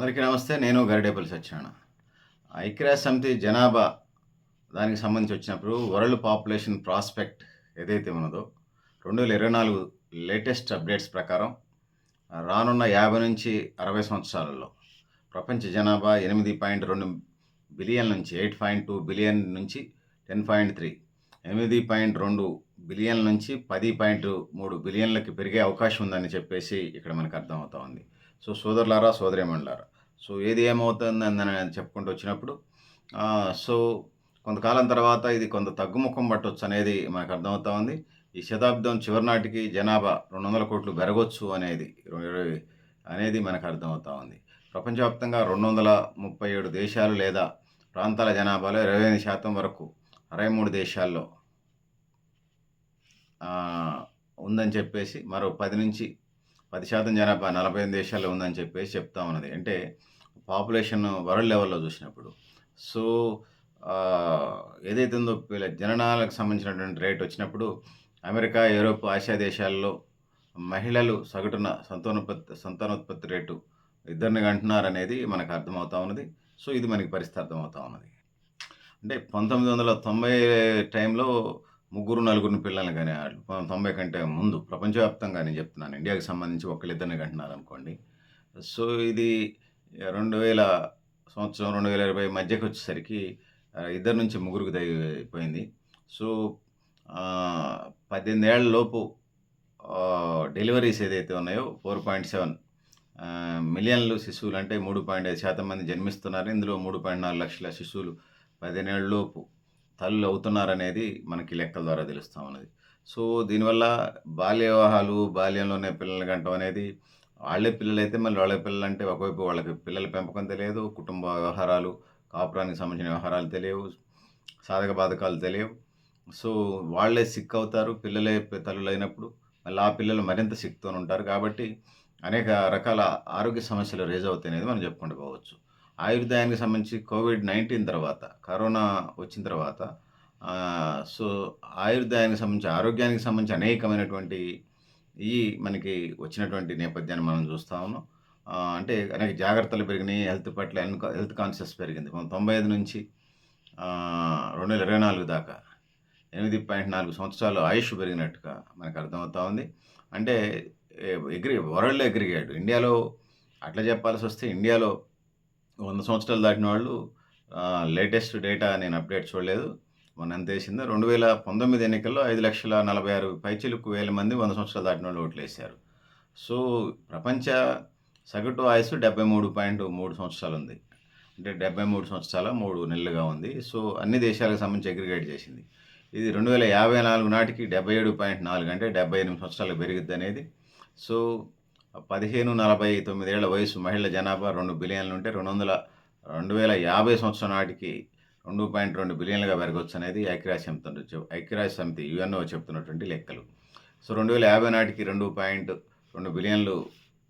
అందరికీ నమస్తే నేను గరిడేపల్లి సత్యనారాయణ. ఐక్యరాజ్య సమితి జనాభా దానికి సంబంధించి వచ్చినప్పుడు వరల్డ్ పాపులేషన్ ప్రాస్పెక్ట్ ఏదైతే ఉన్నదో రెండు వేల ఇరవై నాలుగు లేటెస్ట్ అప్డేట్స్ ప్రకారం రానున్న యాభై నుంచి అరవై సంవత్సరాలలో ప్రపంచ జనాభా ఎనిమిది పాయింట్ రెండు బిలియన్ నుంచి ఎయిట్ పాయింట్ టూ బిలియన్ నుంచి టెన్ పాయింట్ త్రీ ఎనిమిది పాయింట్ రెండు బిలియన్ నుంచి పది పాయింట్ మూడు బిలియన్లకి పెరిగే అవకాశం ఉందని చెప్పేసి ఇక్కడ మనకు అర్థమవుతా ఉంది. సో సోదరులారా సోదరిమణులారా సో ఏది ఏమవుతుందని చెప్పుకుంటూ వచ్చినప్పుడు సో కొంతకాలం తర్వాత ఇది కొంత తగ్గుముఖం పట్టొచ్చు అనేది మనకు అర్థమవుతా ఉంది. ఈ శతాబ్దం చివరి నాటికి జనాభా రెండు వందల కోట్లు పెరగొచ్చు అనేది అనేది మనకు అర్థమవుతా ఉంది. ప్రపంచవ్యాప్తంగా రెండు వందల ముప్పై ఏడు దేశాలు లేదా ప్రాంతాల జనాభాలో ఇరవై ఎనిమిది శాతం వరకు అరవై మూడు దేశాల్లో ఉందని చెప్పేసి మరో పది నుంచి పది శాతం జనాభా నలభై ఐదు దేశాల్లో ఉందని చెప్పేసి చెప్తా ఉన్నది. అంటే పాపులేషన్ వరల్డ్ లెవెల్లో చూసినప్పుడు. సో ఏదైతే ఉందో వీళ్ళ జననాలకు సంబంధించినటువంటి రేట్ వచ్చినప్పుడు అమెరికా యూరోప్ ఆసియా దేశాల్లో మహిళలు సగటున సంతానోత్పత్తి సంతానోత్పత్తి రేటు ఇద్దరిని అంటున్నారనేది మనకు అర్థమవుతా ఉన్నది. సో ఇది మనకి పరిస్థితి అర్థమవుతా ఉన్నది. అంటే పంతొమ్మిది వందల తొంభై టైంలో ముగ్గురు నలుగురిని పిల్లల్ని కానీ తొంభై కంటే ముందు ప్రపంచవ్యాప్తంగా నేను చెప్తున్నాను. ఇండియాకి సంబంధించి ఒకళ్ళిద్దరిని కంటున్నారు అనుకోండి. సో ఇది రెండు వేల సంవత్సరం రెండు వేల ఇరవై మధ్యకి వచ్చేసరికి ఇద్దరు నుంచి ముగ్గురికి అయిపోయింది. సో పద్దెనిమిది లోపు డెలివరీస్ ఏదైతే ఉన్నాయో ఫోర్ పాయింట్ సెవెన్ మిలియన్లు శిశువులు అంటే మూడు పాయింట్ ఐదు శాతం మంది జన్మిస్తున్నారు. ఇందులో మూడు పాయింట్ నాలుగు లక్షల శిశువులు పదిహేనేళ్ళలోపు తల్లులు అవుతున్నారనేది మనకి లెక్కల ద్వారా తెలుస్తూ ఉన్నది. సో దీనివల్ల బాల్య వివాహాలు బాల్యంలోనే పిల్లల్ని కంటం అనేది వాళ్ళే పిల్లలు అయితే మళ్ళీ వాళ్ళ పిల్లలు అంటే ఒకవైపు వాళ్ళకి పిల్లల పెంపకం తెలియదు కుటుంబ వ్యవహారాలు కాపురానికి సంబంధించిన వ్యవహారాలు తెలియవు సాధక బాధకాలు తెలియవు. సో వాళ్ళే సిక్ అవుతారు పిల్లలే తల్లులు అయినప్పుడు మళ్ళీ ఆ పిల్లలు మరింత సిక్తో ఉంటారు కాబట్టి అనేక రకాల ఆరోగ్య సమస్యలు రేజ్ అవుతాయి అనేది మనం చెప్పుకుంటూ పోవచ్చు. ఆయుర్దాయానికి సంబంధించి కోవిడ్ నైన్టీన్ తర్వాత కరోనా వచ్చిన తర్వాత సో ఆయుర్దాయానికి సంబంధించి ఆరోగ్యానికి సంబంధించి అనేకమైనటువంటి ఈ మనకి వచ్చినటువంటి నేపథ్యాన్ని మనం చూస్తూ ఉన్నాం. అంటే అనేక జాగ్రత్తలు పెరిగినాయి హెల్త్ పట్ల హెల్త్ కాన్షియస్ పెరిగింది. మనం తొంభై ఐదు నుంచి రెండు వేల ఇరవై నాలుగు దాకా ఎనిమిది పాయింట్ నాలుగు సంవత్సరాలు ఆయుష్ పెరిగినట్టుగా మనకు అర్థమవుతా ఉంది. అంటే ఎగ్రి వరల్డ్లో ఎగ్రిగాడు. ఇండియాలో అట్లా చెప్పాల్సి వస్తే ఇండియాలో వంద సంవత్సరాలు దాటిన వాళ్ళు లేటెస్ట్ డేటా నేను అప్డేట్ చూడలేదు. మొన్న ఎంత వేసిందో? రెండు వేల పంతొమ్మిది ఎన్నికల్లో ఐదు లక్షల నలభై ఆరు పైచిలుకు వేల మంది వంద సంవత్సరాలు దాటిన వాళ్ళు ఓట్లు వేశారు. సో ప్రపంచ సగటు ఆయుసు డెబ్బై మూడు పాయింట్ మూడు సంవత్సరాలు ఉంది. అంటే డెబ్బై మూడు సంవత్సరాల మూడు నెలలుగా ఉంది. సో అన్ని దేశాలకు సంబంధించి అగ్రిగేట్ చేసింది. ఇది రెండు వేల యాభై నాలుగు నాటికి డెబ్బై ఏడు పాయింట్ నాలుగు అంటే డెబ్బై ఎనిమిది సంవత్సరాలు పెరిగిద్ది అనేది సో పదిహేను నలభై తొమ్మిదేళ్ళ వయసు మహిళల జనాభా రెండు బిలియన్లు ఉంటే రెండు వందల రెండు వేల యాభై సంవత్సరం నాటికి రెండు పాయింట్ రెండు బిలియన్లుగా పెరగవచ్చు అనేది ఐక్యరాజ్య సమితి ఐక్యరాజ్య సమితి యుఎన్ఓ చెప్తున్నటువంటి లెక్కలు. సో రెండు వేల యాభై నాటికి రెండు పాయింట్ రెండు బిలియన్లు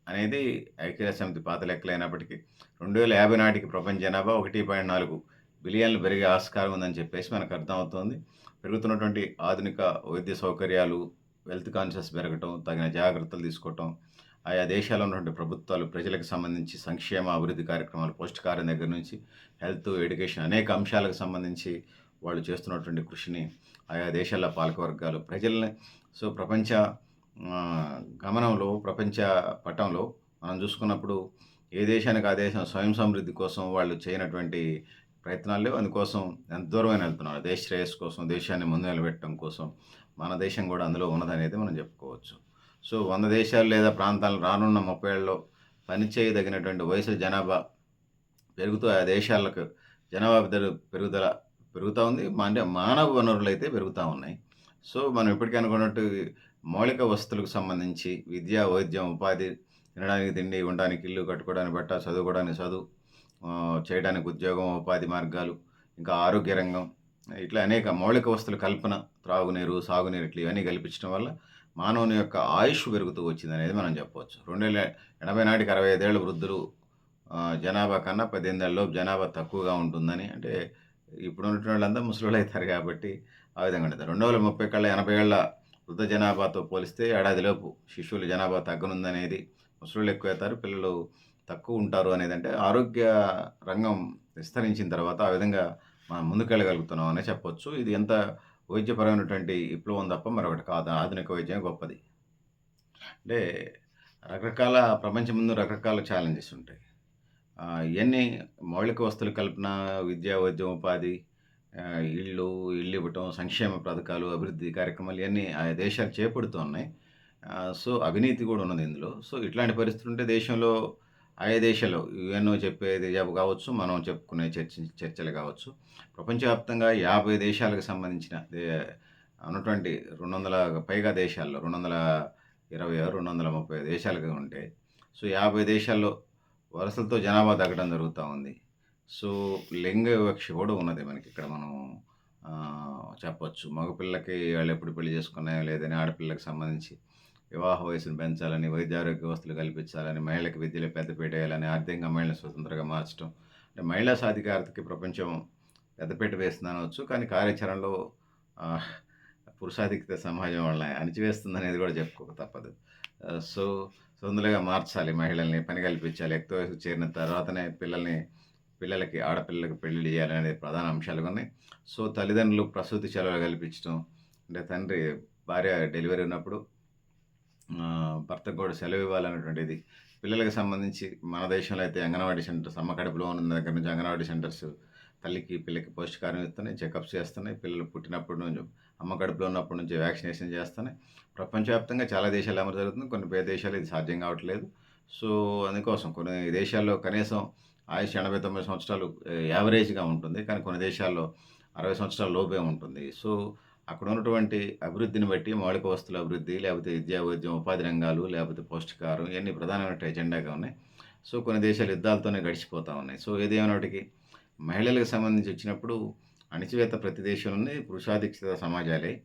అనేది ఐక్యరాజ్య సమితి పాత లెక్కలు అయినప్పటికీ రెండు వేల యాభై నాటికి ప్రపంచ జనాభా ఒకటి పాయింట్ నాలుగు బిలియన్లు పెరిగే ఆస్కారం ఉందని చెప్పేసి మనకు అర్థమవుతోంది. పెరుగుతున్నటువంటి ఆధునిక వైద్య సౌకర్యాలు హెల్త్ కాన్షియస్ పెరగటం తగిన జాగ్రత్తలు తీసుకోవటం ఆయా దేశాల్లో ఉన్నటువంటి ప్రభుత్వాలు ప్రజలకు సంబంధించి సంక్షేమ అభివృద్ధి కార్యక్రమాలు పౌష్టికారం దగ్గర నుంచి హెల్త్ ఎడ్యుకేషన్ అనేక అంశాలకు సంబంధించి వాళ్ళు చేస్తున్నటువంటి కృషిని ఆయా దేశాల పాలకవర్గాలు ప్రజల్ని సో ప్రపంచ గమనంలో ప్రపంచ పటంలో మనం చూసుకున్నప్పుడు ఏ దేశానికి ఆ దేశం స్వయం సమృద్ధి కోసం వాళ్ళు చేయనటువంటి ప్రయత్నాలు లేవు. అందుకోసం ఎంత దూరమైన వెళ్తున్నారు దేశ శ్రేయస్సు కోసం దేశాన్ని ముందు నిలబెట్టడం కోసం మన దేశం కూడా అందులో ఉన్నదనేది మనం చెప్పుకోవచ్చు. సో వంద దేశాలు లేదా ప్రాంతాలు రానున్న ముప్పై ఏళ్ళలో పనిచేయదగినటువంటి వయసు జనాభా పెరుగుతూ ఆ దేశాలకు జనాభా పెరుగుదల పెరుగుతూ ఉంది. అంటే మానవ వనరులు అయితే పెరుగుతూ ఉన్నాయి. సో మనం ఇప్పటికీ అనుకున్నట్టు మౌలిక వసతులకు సంబంధించి విద్య వైద్యం ఉపాధి తినడానికి తిండి ఉండడానికి ఇల్లు కట్టుకోవడానికి బట్ట చదువుకోవడానికి చదువు చేయడానికి ఉద్యోగం ఉపాధి మార్గాలు ఇంకా ఆరోగ్య రంగం ఇట్లా అనేక మౌలిక వస్తువుల కల్పన త్రాగునీరు సాగునీరు ఇట్లా ఇవన్నీ కల్పించడం వల్ల మానవుని యొక్క ఆయుష్ పెరుగుతూ వచ్చింది అనేది మనం చెప్పవచ్చు రెండు వేల ఎనభై నాటికి అరవై ఐదేళ్ళ వృద్ధులు జనాభా కన్నా పద్దెనిమిది జనాభా తక్కువగా ఉంటుందని అంటే ఇప్పుడు ఉన్నటువంటి వాళ్ళంతా ముసలి అవుతారు కాబట్టి ఆ విధంగా ఉంటుంది రెండు వేల ముప్పై కళ్ళ ఎనభై ఏళ్ళ వృద్ధ జనాభాతో పోలిస్తే ఏడాదిలోపు శిశువుల జనాభా తగ్గనుందనేది ముసలిళ్ళు ఎక్కువ అవుతారు పిల్లలు తక్కువ ఉంటారు అనేది అంటే ఆరోగ్య రంగం విస్తరించిన తర్వాత ఆ విధంగా మనం ముందుకెళ్ళగలుగుతున్నాం అనే చెప్పొచ్చు. ఇది ఎంత వైద్యపరమైనటువంటి విప్లవం తప్ప మరొకటి కాదు. ఆధునిక వైద్యం గొప్పది. అంటే రకరకాల ప్రపంచం ముందు రకరకాల ఛాలెంజెస్ ఉంటాయి. ఇవన్నీ మౌలిక వస్తువుల కల్పన, విద్యా వైద్యం, ఉపాధి, ఇళ్ళు ఇళ్ళు, ఇవ్వటం సంక్షేమ పథకాలు, అభివృద్ధి కార్యక్రమాలు ఇవన్నీ ఆయా దేశాలు చేపడుతూ ఉన్నాయి. సో, అవినీతి కూడా ఉన్నది ఇందులో. సో, ఇట్లాంటి పరిస్థితులు ఉంటే దేశంలో ఆయా దేశాల్లో యుఎన్ఓ చెప్పేది జాబు కావచ్చు, మనం చెప్పుకునే చర్చ చర్చలు కావచ్చు. ప్రపంచవ్యాప్తంగా 50 దేశాలకు సంబంధించిన ఉన్నటువంటి రెండు వందల పైగా దేశాల్లో 220 230 దేశాలుగా ఉంటాయి సో, 50 దేశాల్లో వరుసలతో జనాభా తగ్గడం జరుగుతూ ఉంది. సో, లింగ వివక్ష కూడా ఉన్నది మనకి ఇక్కడ మనం ఆహ్, చెప్పొచ్చు. మగపిల్లకి వాళ్ళెప్పుడు పెళ్ళి చేసుకున్నాయో లేదని, ఆడపిల్లకి సంబంధించి వివాహ వయసును పెంచాలని, వైద్యారోగ్య వ్యవస్థలు కల్పించాలని, మహిళలకు విద్యలో పెద్దపీట వేయాలని, ఆర్థికంగా మహిళలను స్వతంత్రంగా మార్చడం. అంటే మహిళా సాధికారతకి ప్రపంచం పెద్దపీట వేస్తుందనవచ్చు. కానీ కార్యాచరణలో పురుషాధిక్యత సమాజం వల్ల అణిచివేస్తుంది అనేది కూడా చెప్పుకోక తప్పదు. సో, స్వతంత్రులుగా మార్చాలి మహిళల్ని, పని కల్పించాలి. ఎక్కువ వయసు చేరిన తర్వాతనే పిల్లల్ని పిల్లలకి ఆడపిల్లలకి పెళ్ళి చేయాలి అనేది ప్రధాన అంశాలు ఉన్నాయి. సో, తల్లిదండ్రులు ప్రసూతి సెలవులు కల్పించడం. అంటే తండ్రి భార్య డెలివరీ ఉన్నప్పుడు భర్తకు కూడా సెలవు ఇవ్వాలనేటువంటిది. పిల్లలకు సంబంధించి మన దేశంలో అయితే అంగన్వాడీ సెంటర్స్ అమ్మ కడుపులో ఉన్న దగ్గర నుంచి అంగన్వాడీ సెంటర్స్ తల్లికి, పిల్లకి పౌష్టికాహారం ఇస్తున్నాయి, చెకప్స్ చేస్తున్నాయి. పిల్లలు పుట్టినప్పటి నుంచి అమ్మ కడుపులో ఉన్నప్పటి నుంచి వ్యాక్సినేషన్ చేస్తున్నాయి. ప్రపంచవ్యాప్తంగా చాలా దేశాలు అమలు జరుగుతుంది. కొన్ని పేద దేశాలు ఇది సాధ్యం కావట్లేదు. సో, అందుకోసం కొన్ని దేశాల్లో కనీసం ఆయుష్ 89 సంవత్సరాలు యావరేజ్‌గా ఉంటుంది. కానీ కొన్ని దేశాల్లో 60 సంవత్సరాల లోపే ఉంటుంది. సో, అక్కడ ఉన్నటువంటి అభివృద్ధిని బట్టి మౌలిక వస్తువుల అభివృద్ధి, లేకపోతే విద్యా, వైద్యం, ఉపాధి రంగాలు, లేకపోతే పౌష్టికాహారం ఇవన్నీ ప్రధానమైన ఎజెండాగా ఉన్నాయి. సో, కొన్ని దేశాలు యుద్ధాలతోనే గడిచిపోతా ఉన్నాయి. సో, ఏది మహిళలకు సంబంధించి వచ్చినప్పుడు అణిచివేత ప్రతి దేశంలోనే పురుషాధిక్షిత సమాజాలే.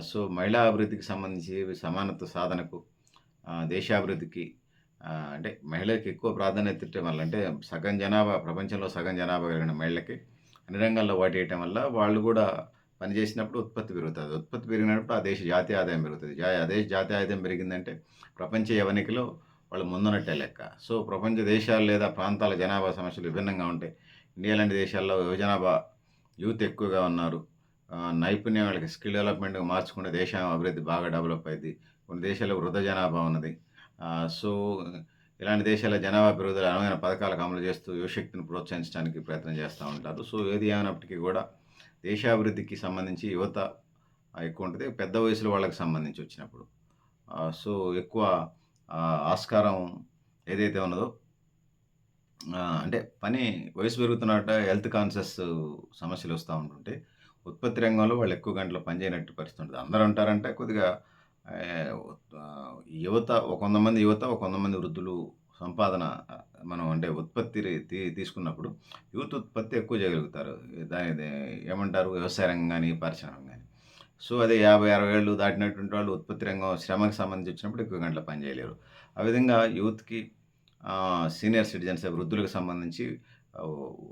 సో, మహిళా అభివృద్ధికి సంబంధించి సమానత్వ సాధనకు దేశాభివృద్ధికి అంటే మహిళలకు ఎక్కువ ప్రాధాన్యత ఇవ్వటం వల్ల అంటే సగం జనాభా ప్రపంచంలో సగం జనాభా కలిగిన మహిళలకి అన్ని రంగాల్లో వాటేయటం వల్ల వాళ్ళు కూడా పని చేసినప్పుడు ఉత్పత్తి పెరుగుతుంది ఉత్పత్తి పెరిగినప్పుడు ఆ దేశ జాతీయ ఆదాయం పెరుగుతుంది ఆ దేశ జాతీయ ఆదాయం పెరిగిందంటే ప్రపంచ యవనికలో వాళ్ళు ముందున్నట్టే లెక్క. సో, ప్రపంచ దేశాలు లేదా ప్రాంతాల జనాభా సమస్యలు విభిన్నంగా ఉంటాయి. ఇండియా లాంటి దేశాల్లో యువజనాభా యూత్ ఎక్కువగా ఉన్నారు. నైపుణ్యం వాళ్ళకి స్కిల్ డెవలప్‌మెంట్‌గా మార్చుకుంటే దేశం అభివృద్ధి బాగా డెవలప్ అయింది కొన్ని దేశాల్లో వృద్ధ జనాభా ఉన్నది. సో, ఇలాంటి దేశాల జనాభా పెరుగుదల అనువైన పథకాలకు అమలు చేస్తూ యువశక్తిని ప్రోత్సహించడానికి ప్రయత్నం చేస్తూ ఉంటారు. సో, ఏది ఏమైనప్పటికీ కూడా దేశాభివృద్ధికి సంబంధించి యువత ఎక్కువ ఉంటుంది పెద్ద వయసులో వాళ్ళకి సంబంధించి వచ్చినప్పుడు. సో, ఎక్కువ ఆస్కారం ఏదైతే ఉన్నదో అంటే పని వయసు పెరుగుతున్నట్ట హెల్త్ కాన్షియస్ సమస్యలు వస్తూ ఉంటుంటే, ఉత్పత్తి రంగంలో వాళ్ళు ఎక్కువ గంటలు పనిచేయనట్టు పరిస్థితి ఉంటుంది అందరూ అంటారంటే కొద్దిగా యువత ఒక 100 మంది యువత, ఒక మంది వృద్ధులు సంపాదన మనం అంటే ఉత్పత్తి తీ తీసుకున్నప్పుడు యూత్ ఉత్పత్తి ఎక్కువ చేయగలుగుతారు. దాని ఏమంటారు వ్యవసాయ రంగం కానీ పరిశ్రమ కానీ సో, అదే 50, 60 ఏళ్ళు దాటినటువంటి వాళ్ళు ఉత్పత్తి రంగం శ్రమకు సంబంధించి వచ్చినప్పుడు ఎక్కువ గంటల పని చేయలేరు. ఆ విధంగా యూత్‌కి సీనియర్ సిటిజన్స్ వృద్ధులకు సంబంధించి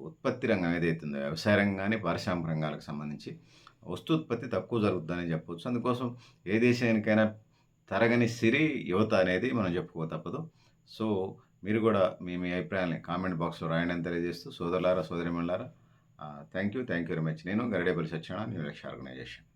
ఉత్పత్తి రంగం ఏదైతే ఉందో వ్యవసాయ రంగం కానీ పారిశ్రామిక రంగాలకు సంబంధించి వస్తూత్పత్తి తక్కువ జరుగుతుందని చెప్పవచ్చు అందుకోసం ఏ దేశానికైనా తరగని సిరి యువత అనేది మనం చెప్పుకో తప్పదు. సో, మీరు కూడా మీ మీ అభిప్రాయాల్ని కామెంట్ బాక్స్‌లో రాయండి అని తెలియజేస్తూ సోదరులారా, సోదరీమణులారా ఆహ్, thank you. Thank you very much. నేను గరిడేపల్లి సత్యనారాయణ న్యూ లక్ష్య ఆర్గనైజేషన్.